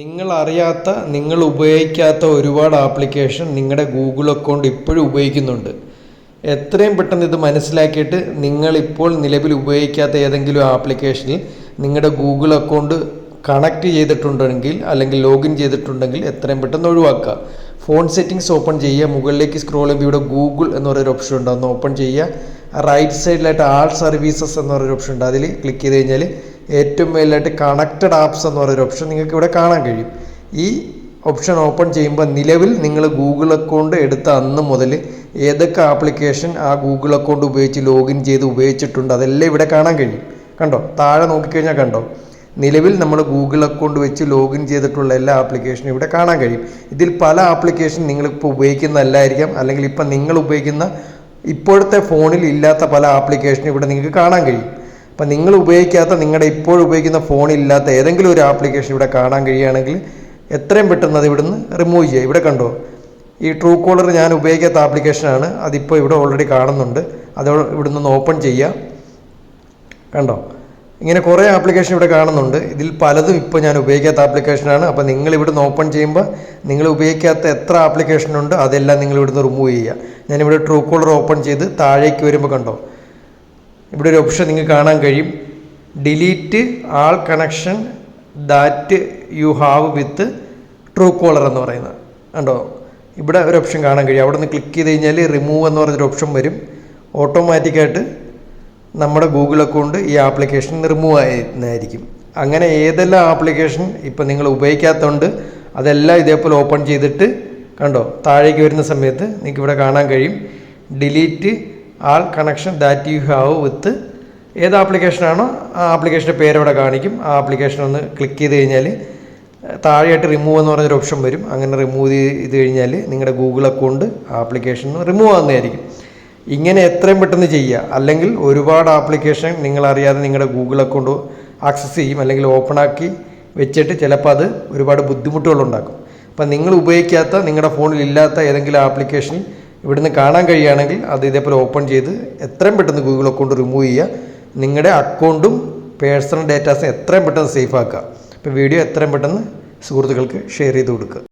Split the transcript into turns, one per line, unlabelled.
നിങ്ങൾ അറിയാത്ത നിങ്ങൾ ഉപയോഗിക്കാത്ത ഒരുപാട് ആപ്ലിക്കേഷൻ നിങ്ങളുടെ ഗൂഗിൾ അക്കൗണ്ട് ഇപ്പോഴും ഉപയോഗിക്കുന്നുണ്ട്. എത്രയും പെട്ടെന്ന് ഇത് മനസ്സിലാക്കിയിട്ട് നിങ്ങൾ ഇപ്പോൾ നിലവിൽ ഉപയോഗിക്കാത്ത ഏതെങ്കിലും ആപ്ലിക്കേഷനിൽ നിങ്ങളുടെ ഗൂഗിൾ അക്കൗണ്ട് കണക്ട് ചെയ്തിട്ടുണ്ടെങ്കിൽ അല്ലെങ്കിൽ ലോഗിൻ ചെയ്തിട്ടുണ്ടെങ്കിൽ എത്രയും പെട്ടെന്ന് ഒഴിവാക്കുക. ഫോൺ സെറ്റിംഗ്സ് ഓപ്പൺ ചെയ്യുക. മുകളിലേക്ക് സ്ക്രോൾ ചെയ്യുമ്പോൾ ഇവിടെ ഗൂഗിൾ എന്ന് പറയുന്ന ഓപ്ഷൻ ഉണ്ട്. അന്ന് ഓപ്പൺ ചെയ്യുക. റൈറ്റ് സൈഡിലായിട്ട് ആൾ സർവീസസ് എന്ന് പറയുന്ന ഓപ്ഷൻ ഉണ്ട്. അതിൽ ക്ലിക്ക് ചെയ്ത് കഴിഞ്ഞാൽ ഏറ്റവും മേലായിട്ട് കണക്റ്റഡ് ആപ്സ് എന്ന് പറയുന്ന ഓപ്ഷൻ നിങ്ങൾക്ക് ഇവിടെ കാണാൻ കഴിയും. ഈ ഓപ്ഷൻ ഓപ്പൺ ചെയ്യുമ്പോൾ നിലവിൽ നിങ്ങൾ ഗൂഗിൾ അക്കൗണ്ട് എടുത്ത അന്ന് മുതൽ ഏതൊക്കെ ആപ്ലിക്കേഷൻ ആ ഗൂഗിൾ അക്കൗണ്ട് ഉപയോഗിച്ച് ലോഗിൻ ചെയ്ത് ഉപയോഗിച്ചിട്ടുണ്ട് അതെല്ലാം ഇവിടെ കാണാൻ കഴിയും. കണ്ടോ? താഴെ നോക്കിക്കഴിഞ്ഞാൽ കണ്ടോ? നിലവിൽ നമ്മൾ ഗൂഗിൾ അക്കൗണ്ട് വെച്ച് ലോഗിൻ ചെയ്തിട്ടുള്ള എല്ലാ ആപ്ലിക്കേഷനും ഇവിടെ കാണാൻ കഴിയും. ഇതിൽ പല ആപ്ലിക്കേഷൻ നിങ്ങളിപ്പോൾ ഉപയോഗിക്കുന്നതല്ലായിരിക്കാം. അല്ലെങ്കിൽ ഇപ്പം നിങ്ങൾ ഉപയോഗിക്കുന്ന ഇപ്പോഴത്തെ ഫോണിൽ ഇല്ലാത്ത പല ആപ്ലിക്കേഷനും ഇവിടെ നിങ്ങൾക്ക് കാണാൻ കഴിയും. അപ്പം നിങ്ങൾ ഉപയോഗിക്കാത്ത നിങ്ങളുടെ ഇപ്പോൾ ഉപയോഗിക്കുന്ന ഫോണില്ലാത്ത ഏതെങ്കിലും ഒരു ആപ്ലിക്കേഷൻ ഇവിടെ കാണാൻ കഴിയുകയാണെങ്കിൽ എത്രയും പെട്ടെന്ന് അത് ഇവിടുന്ന് റിമൂവ് ചെയ്യുക. ഇവിടെ കണ്ടോ? ഈ ട്രൂ കോളർ ഞാൻ ഉപയോഗിക്കാത്ത ആപ്ലിക്കേഷനാണ് അതിപ്പോൾ ഇവിടെ ഓൾറെഡി കാണുന്നുണ്ട്. അത് ഇവിടുന്ന് ഒന്ന് ഓപ്പൺ ചെയ്യുക. കണ്ടോ? ഇങ്ങനെ കുറേ ആപ്ലിക്കേഷൻ ഇവിടെ കാണുന്നുണ്ട്. ഇതിൽ പലതും ഇപ്പോൾ ഞാൻ ഉപയോഗിക്കാത്ത ആപ്ലിക്കേഷനാണ് അപ്പോൾ നിങ്ങൾ ഇവിടുന്ന് ഓപ്പൺ ചെയ്യുമ്പോൾ നിങ്ങൾ ഉപയോഗിക്കാത്ത എത്ര ആപ്ലിക്കേഷനുണ്ട് അതെല്ലാം നിങ്ങൾ ഇവിടുന്ന് റിമൂവ് ചെയ്യുക. ഞാനിവിടെ ട്രൂ കോളർ ഓപ്പൺ ചെയ്ത് താഴേക്ക് വരുമ്പോൾ കണ്ടോ? ഇവിടെ ഒരു ഓപ്ഷൻ നിങ്ങൾക്ക് കാണാൻ കഴിയും. Delete all connection that you have with Truecaller എന്ന് പറയുന്നത്. കണ്ടോ? ഇവിടെ ഒരു ഓപ്ഷൻ കാണാൻ കഴിയും. അവിടെ നിന്ന് ക്ലിക്ക് ചെയ്ത് കഴിഞ്ഞാൽ റിമൂവ് എന്ന് പറഞ്ഞൊരു ഓപ്ഷൻ വരും. ഓട്ടോമാറ്റിക്കായിട്ട് നമ്മുടെ ഗൂഗിൾ അക്കൗണ്ട് ഈ ആപ്ലിക്കേഷൻ റിമൂവ് ആയിരുന്നായിരിക്കും. അങ്ങനെ ഏതെല്ലാം ആപ്ലിക്കേഷൻ ഇപ്പം നിങ്ങൾ ഉപയോഗിക്കാത്തതുകൊണ്ട് അതെല്ലാം ഇതേപോലെ ഓപ്പൺ ചെയ്തിട്ട് കണ്ടോ? താഴേക്ക് വരുന്ന സമയത്ത് നിങ്ങൾക്ക് ഇവിടെ കാണാൻ കഴിയും. Delete all connection that you have with ഏത് ആപ്ലിക്കേഷനാണോ ആ ആപ്ലിക്കേഷന്റെ പേരവിടെ കാണിക്കും. ആ ആപ്ലിക്കേഷൻ ഒന്ന് ക്ലിക്ക് ചെയ്ത് കഴിഞ്ഞാൽ താഴെയായിട്ട് റിമൂവ് എന്ന് പറഞ്ഞൊരു ഓപ്ഷൻ വരും. അങ്ങനെ റിമൂവ് ചെയ്ത് കഴിഞ്ഞാൽ നിങ്ങളുടെ ഗൂഗിൾ അക്കൗണ്ട് ആപ്ലിക്കേഷൻ റിമൂവ് ആകുന്നതായിരിക്കും ഇങ്ങനെ എത്രയും പെട്ടെന്ന് ചെയ്യുക. അല്ലെങ്കിൽ ഒരുപാട് ആപ്ലിക്കേഷൻ നിങ്ങളറിയാതെ നിങ്ങളുടെ ഗൂഗിൾ അക്കൗണ്ട് ആക്സസ് ചെയ്യും. അല്ലെങ്കിൽ ഓപ്പൺ ആക്കി വെച്ചിട്ട് ചിലപ്പോൾ അത് ഒരുപാട് ബുദ്ധിമുട്ടുകൾ ഉണ്ടാക്കും. അപ്പം നിങ്ങൾ ഉപയോഗിക്കാത്ത നിങ്ങളുടെ ഫോണിൽ ഇല്ലാത്ത ഏതെങ്കിലും ആപ്ലിക്കേഷൻ ഇവിടുന്ന് കാണാൻ കഴിയുകയാണെങ്കിൽ അത് ഇതേപോലെ ഓപ്പൺ ചെയ്ത് എത്രയും പെട്ടെന്ന് ഗൂഗിൾ അക്കൗണ്ട് റിമൂവ് ചെയ്യുക. നിങ്ങളുടെ അക്കൗണ്ടും പേഴ്സണൽ ഡേറ്റാസും എത്രയും പെട്ടെന്ന് സേഫ് ആക്കുക. അപ്പോൾ വീഡിയോ എത്രയും പെട്ടെന്ന് സുഹൃത്തുക്കൾക്ക് ഷെയർ ചെയ്ത് കൊടുക്കുക.